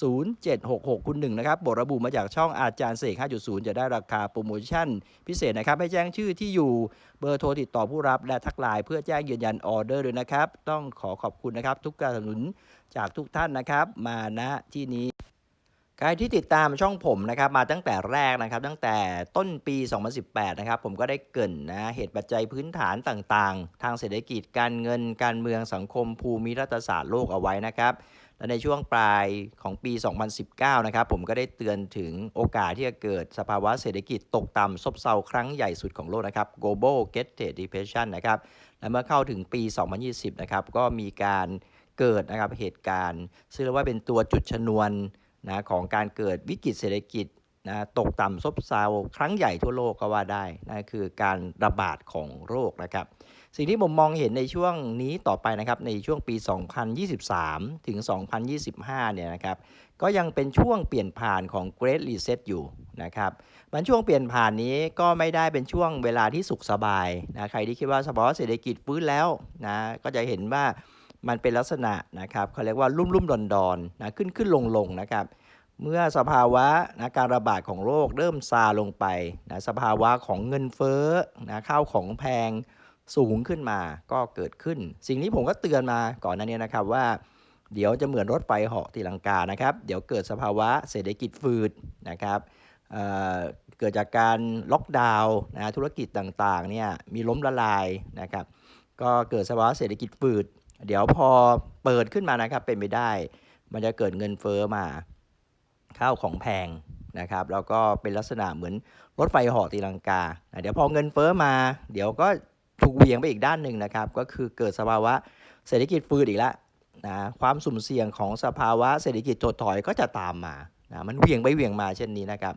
0766 คุณหนึ่งนะครับบทระบุมาจากช่องอาจารย์เสก 5.0 จะได้ราคาโปรโมชั่น พิเศษนะครับ ให้แจ้งชื่อที่อยู่เบอร์โทรติดต่อผู้รับและทักไลน์เพื่อแจ้งยืนยันออเดอร์ด้วยนะครับ ต้องขอขอบคุณนะครับ ทุกการสนับสนุนจากทุกท่านนะครับ มาณที่นี้ใครที่ติดตามช่องผมนะครับมาตั้งแต่แรกนะครับ ตั้งแต่ต้นปี 2018 นะครับ ผมก็ได้เกินนะเหตุปัจจัยพื้นฐานต่างๆ ทางเศรษฐกิจการเงินการเมืองสังคมภูมิรัฐศาสตร์โลกเอาไว้นะครับ และในช่วงปลายของปี 2019 นะครับผมก็ได้เตือนถึงโอกาสที่จะเกิดสภาวะเศรษฐกิจตกต่ำซบเซาครั้งใหญ่สุดของโลกนะครับ global get depression นะครับ และเมื่อเข้าถึงปี 2020 นะครับก็มีการเกิดนะครับเหตุการณ์ ซึ่งเรียกว่าเป็นตัวจุดชนวนนะของการเกิดวิกฤตเศรษฐกิจ นะตกต่ำซบเซาครั้งใหญ่ทั่วโลกก็ว่าได้นะคือการระบาดของโรคนะครับ สิ่งที่ผมมองเห็นในช่วงนี้ต่อไปนะครับในช่วงปี 2023 ถึง 2025 เนี่ยนะครับก็ยังเป็นช่วงเปลี่ยนผ่านของ Great Reset อยู่นะครับมันช่วงเปลี่ยนผ่านนี้ก็ไม่ได้เป็นช่วงเวลาที่สุขสบายนะใครที่คิดว่าสภาะเศรษฐกิจฟื้นแล้วนะก็จะเห็นว่ามันเป็นลักษณะนะครับเขาเรียกว่ารุ่มรุ่มดอนดอนนะขึ้นขึ้นลงลงนะครับ เมื่อสภาวะนะการระบาดของโรคเริ่มซาลงไปนะสภาวะของเงินเฟ้อนะข้าวของแพงสูงขึ้นมาก็เกิดขึ้น สิ่งนี้ผมก็เตือนมาก่อนหน้านี้นะครับว่า เดี๋ยวจะเหมือนรถไฟเหาะตีลังกานะครับ เดี๋ยวเกิดสภาวะเศรษฐกิจฝืดนะครับเเกิดจากการล็อกดาวน์นะธุรกิจต่างๆเนี่ยมีล้มละลายนะครับ ก็เกิดสภาวะเศรษฐกิจฝืด เดี๋ยวพอเปิดขึ้นมานะครับเป็นไปได้ มันจะเกิดเงินเฟ้อมา ข้าวของแพงนะครับแล้วก็เป็นลักษณะเหมือนรถไฟหาะตีลังกา เดี๋ยวพอเงินเฟ้อมา เดี๋ยวก็ถูกเวียงไปอีกด้านหนึ่งนะครับ ก็คือเกิดสภาวะเศรษฐกิจฟืดอีกแล้วนะความสุ่มเสี่ยงของสภาวะเศรษฐกิจถดถอยก็จะตามมานะมันเวียงไปเวียงมาเช่นนี้นะครับ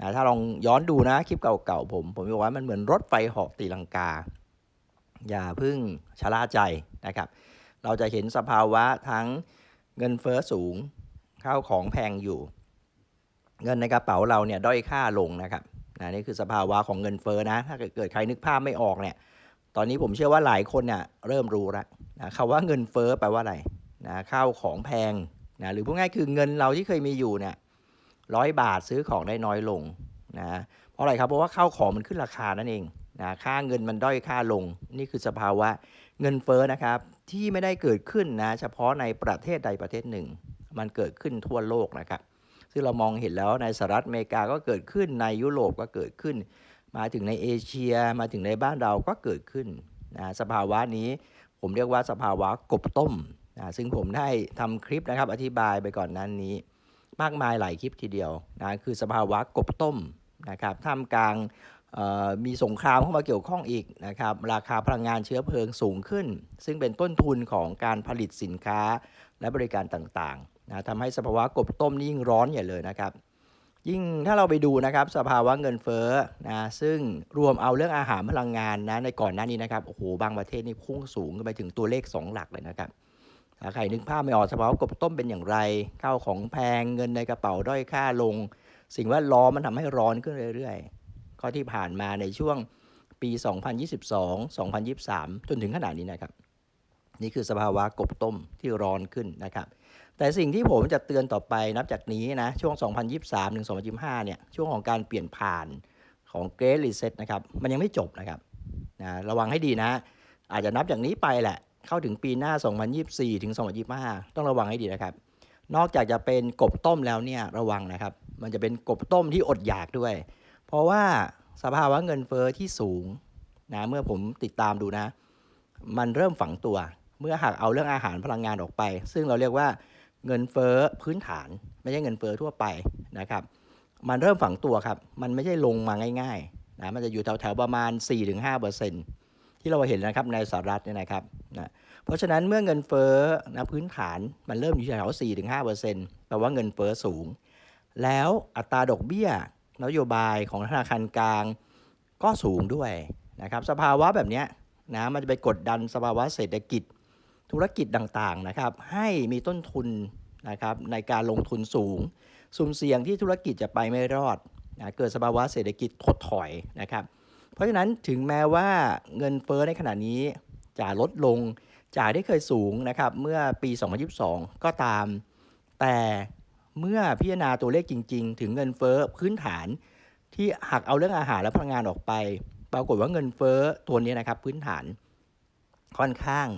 นะถ้าลองย้อนดูนะคลิปเก่าๆผม ผมบอกว่ามันเหมือนรถไฟหาะตีลังกา อย่าพึ่งชะล่าใจนะครับ เราจะเห็นสภาวะทั้งเงินเฟ้อสูงข้าวของแพงอยู่ เงินในกระเป๋าเราเนี่ยด้อยค่าลงนะครับนะนี่คือสภาวะของเงินเฟ้อนะถ้าเกิดใครนึกภาพไม่ออกเนี่ยตอนนี้ผมเชื่อว่าหลายคนเนี่ยเริ่มรู้แล้วนะคำว่าเงินเฟ้อแปลว่าอะไรนะข้าวของแพงนะหรือพูดง่ายคือเงินเราที่เคยมีอยู่เนี่ยร้อยบาทซื้อของได้น้อยลงนะเพราะอะไรครับเพราะว่าข้าวของมันขึ้นราคานั่นเองนะค่าเงินมันด้อยค่าลง นี่คือสภาวะเงินเฟ้อนะครับที่ไม่ได้เกิดขึ้นนะเฉพาะในประเทศใดประเทศหนึ่ง มันเกิดขึ้นทั่วโลกนะครับ ซึ่งเรามองเห็นแล้วในสหรัฐอเมริกาก็เกิดขึ้นในยุโรปก็เกิดขึ้น มาถึงในเอเชียมาถึงในบ้านเราก็เกิดขึ้นนะสภาวะนี้ผมเรียกว่าสภาวะกบต้มนะซึ่งผมได้ทำคลิปนะครับอธิบายไปก่อนนั้นนี้ มากมายหลายคลิปทีเดียวนะคือสภาวะกบต้มนะครับท่ามกลางมีสงครามเข้ามาเกี่ยวข้องอีกนะครับราคาพลังงานเชื้อเพลิงสูงขึ้น ซึ่งเป็นต้นทุนของการผลิตสินค้าและบริการต่างๆ นะทำให้สภาวะกบต้มนี่ยิ่งร้อนใหญ่เลยนะครับ ยิ่งถ้าเราไปดูนะครับสภาวะเงินเฟ้อนะซึ่งรวมเอาเรื่องอาหารพลังงานนะในก่อนหน้านี้นะครับโอ้โหบางประเทศนี่พุ่งสูงไปถึงตัวเลข 2 หลักเลยนะครับถ้าใครนึกภาพไม่ออกสภาวะกบต้มเป็นอย่างไรข้าวของแพงเงินในกระเป๋าด้อยค่าลง สิ่งแวดล้อมมันทำให้ร้อนขึ้นเรื่อยๆก็ที่ผ่านมาในช่วงปี 2022 2023 จนถึงขนาดนี้นะครับ นี่คือสภาวะกบต้มที่ร้อนขึ้นนะครับ แต่สิ่งที่ผมจะเตือนต่อไปนับจากนี้นะ ช่วง 2023 ถึง 2025 เนี่ย ช่วงของการเปลี่ยนผ่านของ Great Reset นะครับ มันยังไม่จบนะครับนะระวังให้ดีนะ อาจจะนับจากนี้ไปแหละ เข้าถึงปีหน้า 2024 ถึง 2025 ต้องระวังให้ดีนะครับ นอกจากจะเป็นกบต้มแล้วเนี่ยระวังนะครับ มันจะเป็นกบต้มที่อดอยากด้วย เพราะว่าสภาวะเงินเฟอ้อที่สูงนะเมื่อผมติดตามดูนะ มันเริ่มฝังตัว เมื่อหากเอาเรื่องอาหารพลังงานออกไป ซึ่งเราเรียกว่า เงินเฟ้อพื้นฐาน ไม่ใช่เงินเฟ้อทั่วไปนะครับ มันเริ่มฝังตัวครับ มันไม่ใช่ลงมาง่ายๆนะมันจะอยู่แถวๆประมาณ 4-5%ที่เราเห็นนะครับในสหรัฐเนี่ยนะครับนะเพราะฉะนั้นเมื่อเงินเฟ้อนะพื้นฐานมันเริ่มอยู่แถว4-5%แปลว่าเงินเฟ้อสูง แล้วอัตราดอกเบี้ยนโยบายของธนาคารกลางก็สูงด้วยนะครับ สภาวะแบบนี้นะมันจะไปกดดันสภาวะเศรษฐกิจ ธุรกิจต่างๆนะครับ ให้มีต้นทุนนะครับในการลงทุนสูง สุ่มเสี่ยงที่ธุรกิจจะไปไม่รอดนะเกิดสภาวะเศรษฐกิจถดถอยนะครับ เพราะฉะนั้นถึงแม้ว่าเงินเฟ้อในขณะนี้จะลดลงจากที่เคยสูงนะครับเมื่อปี 2022 ก็ตาม แต่เมื่อพิจารณาตัวเลขจริง ๆ ถึงเงินเฟ้อพื้นฐานที่หักเอาเรื่องอาหารและพลังงานออกไป ปรากฏว่าเงินเฟ้อตัวนี้นะครับพื้นฐานค่อนข้าง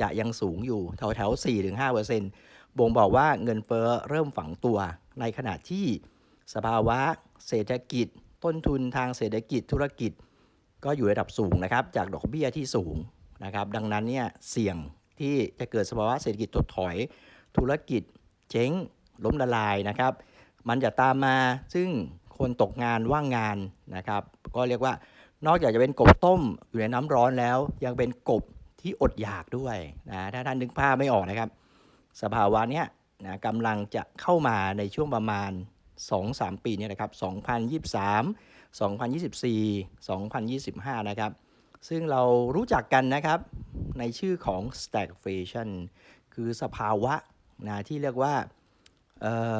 จะยังสูงอยู่แถวแถว4-5%บ่งบอกว่าเงินเฟ้อเริ่มฝังตัว ในขณะที่สภาวะเศรษฐกิจ ต้นทุนทางเศรษฐกิจธุรกิจ ก็อยู่ระดับสูงนะครับ จากดอกเบี้ยที่สูงนะครับ ดังนั้นเนี่ยเสี่ยงที่จะเกิดสภาวะเศรษฐกิจถดถอย ธุรกิจเจ๊งล้มละลายนะครับ มันจะตามมาซึ่งคนตกงานว่างงานนะครับ ก็เรียกว่านอกจากจะเป็นกบต้มอยู่ในน้ำร้อนแล้ว ยังเป็นกบ ที่อดอยากด้วยนะถ้าท่านนึกภาพไม่ออกนะครับ สภาวะเนี้ยนะกำลังจะเข้ามาในช่วงประมาณ 2-3 ปีเนี้นะครับ 2023 2024 2025 นะครับ ซึ่งเรารู้จักกันนะครับในชื่อของ stagflation คือสภาวะนะที่เรียกว่าเอ่อ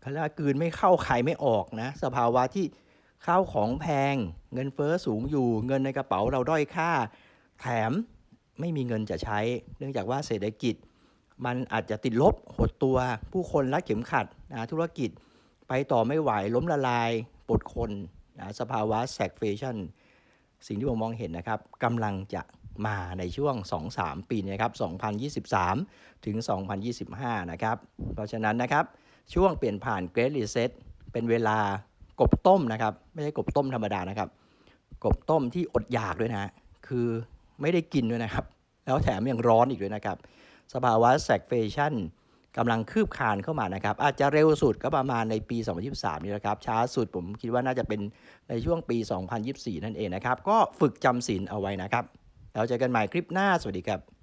เขาเรียกว่ากืนไม่เข้าใครไม่ออกนะ สภาวะที่ข้าวของแพง เงินเฟอ้อสูงอยู่ เงินในกระเป๋าเราด้อยค่า แถม ไม่มีเงินจะใช้ เนื่องจากว่าเศรษฐกิจ มันอาจจะติดลบหดตัวผู้คนรัดเข็มขัดนะธุรกิจไปต่อไม่ไหวล้มละลายปลดคนนะสภาวะแซกเฟชั่นสิ่งที่ผมมองเห็นนะครับกำลังจะมาในช่วง 2-3 ปีนี้นะครับ 2023 ถึง 2025 นะครับ เพราะฉะนั้นนะครับ ช่วงเปลี่ยนผ่าน Great Reset เป็นเวลากบต้มนะครับ ไม่ใช่กบต้มธรรมดานะครับ กบต้มที่อดอยากด้วยนะ คือ ไม่ได้กินด้วยนะครับ แล้วแถมยังร้อนอีกด้วยนะครับ สภาวะแซกเฟชั่นกำลังคืบคานเข้ามานะครับ อาจจะเร็วสุดก็ประมาณในปี 2023 นี่นะครับ ช้าสุดผมคิดว่าน่าจะเป็นในช่วงปี 2024 นั่นเองนะครับ ก็ฝึกจำศีลเอาไว้นะครับ แล้วเจอกันใหม่คลิปหน้า สวัสดีครับ